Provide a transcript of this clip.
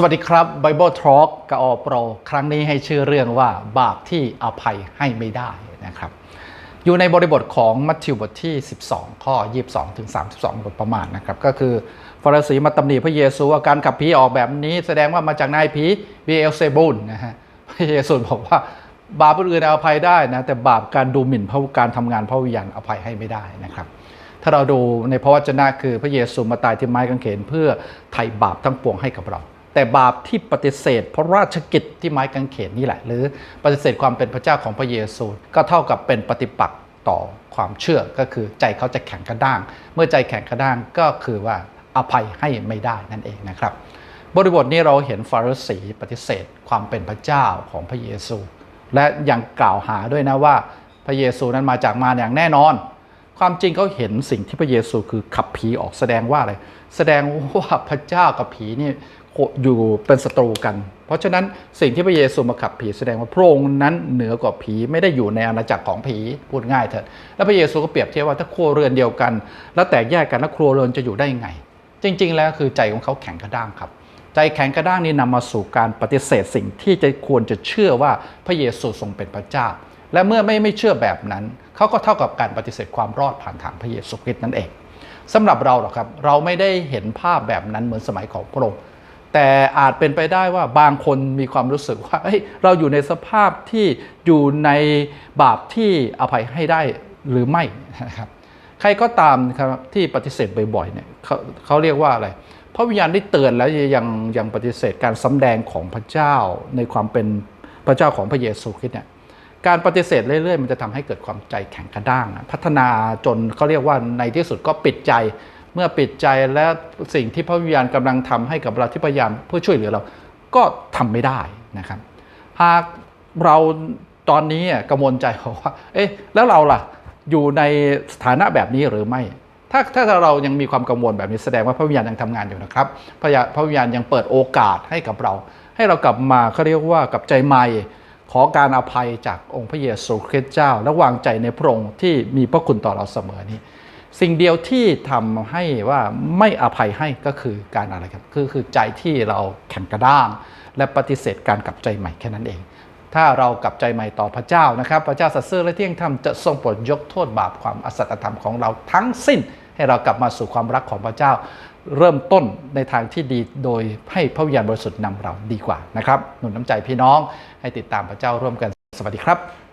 สวัสดีครับ Bible Talk กับอโปรครั้งนี้ให้ชื่อเรื่องว่าบาปที่อภัยให้ไม่ได้นะครับ อยู่ในบริบทของมัทธิวบทที่ 12 ข้อ 22 ถึง 32โดยประมาณนะครับ ก็คือฟาริสีมาตำหนิพระเยซูว่าการขับผีออกแบบนี้ แสดงว่ามาจากนายผีเบเอลเซบูลนะฮะพระเยซูบอกว่าบาปอื่นๆอภัยได้นะแต่บาปการดูหมิ่นพระการทำงานพระวิญญาณอภัยให้ไม่ได้นะครับถ้าเราดูในพระวจนะคือพระเยซูมาตายที่ไม้กางเขนเพื่อไถ่บาปทั้งปวงให้กับเรา แต่บาปที่ปฏิเสธพระราชกิจที่ไม้กางเขนนี่แหละ หรือปฏิเสธความเป็นพระเจ้าของพระเยซู ก็เท่ากับเป็นปฏิปักษ์ต่อความเชื่อก็คือใจเขาจะแข็งกระด้าง เมื่อใจแข็งกระด้างก็คือว่าอภัยให้ไม่ได้นั่นเองนะครับ บริบทนี้เราเห็นฟาริสีปฏิเสธความเป็นพระเจ้าของพระเยซู และยังกล่าวหาด้วยนะว่าพระเยซูนั้นมาจากมารอย่างแน่นอน ความจริงเขาเห็นสิ่งที่พระเยซูคือขับผีออกแสดงว่าอะไรแสดงว่าพระเจ้ากับผีนี่ อยู่เป็นศัตรูกัน เพราะฉะนั้นสิ่งที่พระเยซูมาขับผีแสดงว่าพระองค์นั้นเหนือกว่าผีไม่ได้อยู่ในอาณาจักรของผีพูดง่ายเถิดแล้วพระเยซูก็เปรียบเทียบว่าถ้าครัวเรือนเดียวกัน แล้วแตกแยกกันแล้วครัวเรือนจะอยู่ได้ยังไง จริง ๆ แล้วคือใจของเขาแข็งกระด้างครับ ใจแข็งกระด้างนี้นำมาสู่การปฏิเสธสิ่งที่จะควรจะเชื่อว่าพระเยซูทรงเป็นพระเจ้า และเมื่อไม่ไม่เชื่อแบบนั้นเขาก็เท่ากับการปฏิเสธความรอดผ่านทางพระเยซูคริสต์นั่นเองสำหรับเราหรอกครับเราไม่ได้เห็นภาพแบบนั้นเหมือนสมัยของพระองค์ แต่อาจเป็นไปได้ว่าบางคนมีความรู้สึกว่าเฮ้ยเราอยู่ในสภาพที่อยู่ในบาปที่อภัยให้ได้หรือไม่นะครับใครก็ตามครับที่ปฏิเสธบ่อยๆเนี่ยเขาเขาเรียกว่าอะไรพระวิญญาณได้เตือนแล้วยังยังปฏิเสธการสำแดงของพระเจ้าในความเป็นพระเจ้าของพระเยซูคริสต์เนี่ยการปฏิเสธเรื่อยๆ มันจะทำให้เกิดความใจแข็งกระด้าง พัฒนาจนเขาเรียกว่าในที่สุดก็ปิดใจ เมื่อปิดใจและสิ่งที่พระวิญญาณกำลังทำให้กับเราที่พยายามเพื่อช่วยเหลือเราก็ทำไม่ได้นะครับ หากเราตอนนี้อะกังวลใจว่า เอ๊ะแล้วเราล่ะอยู่ในสถานะแบบนี้หรือไม่ถ้าถ้าเรายังมีความกังวลแบบนี้แสดงว่าพระวิญญาณยังทำงานอยู่นะครับ พระพระวิญญาณยังเปิดโอกาสให้กับเรา ให้เรากลับมาเขาเรียกว่ากับใจใหม่ ขอการอภัยจากองค์พระเยซูคริสต์เจ้า และวางใจในพระองค์ที่มีพระคุณต่อเราเสมอนี้ สิ่งเดียวที่ทำให้ว่าไม่อภัยให้ก็คือการอะไรครับคือคือใจที่เราแข็งกระด้าง และปฏิเสธการกลับใจใหม่แค่นั้นเอง ถ้าเรากลับใจใหม่ต่อพระเจ้านะครับ พระเจ้าสัตย์ซื่อและเที่ยงธรรมจะทรงโปรดยกโทษบาปความอสัตยธรรมของเราทั้งสิ้น ให้เรากลับมาสู่ความรักของพระเจ้า เริ่มต้นในทางที่ดีโดยให้พระวิญญาณบริสุทธิ์นำเราดีกว่านะครับหนุนน้ำใจพี่น้องให้ติดตามพระเจ้าร่วมกันสวัสดีครับ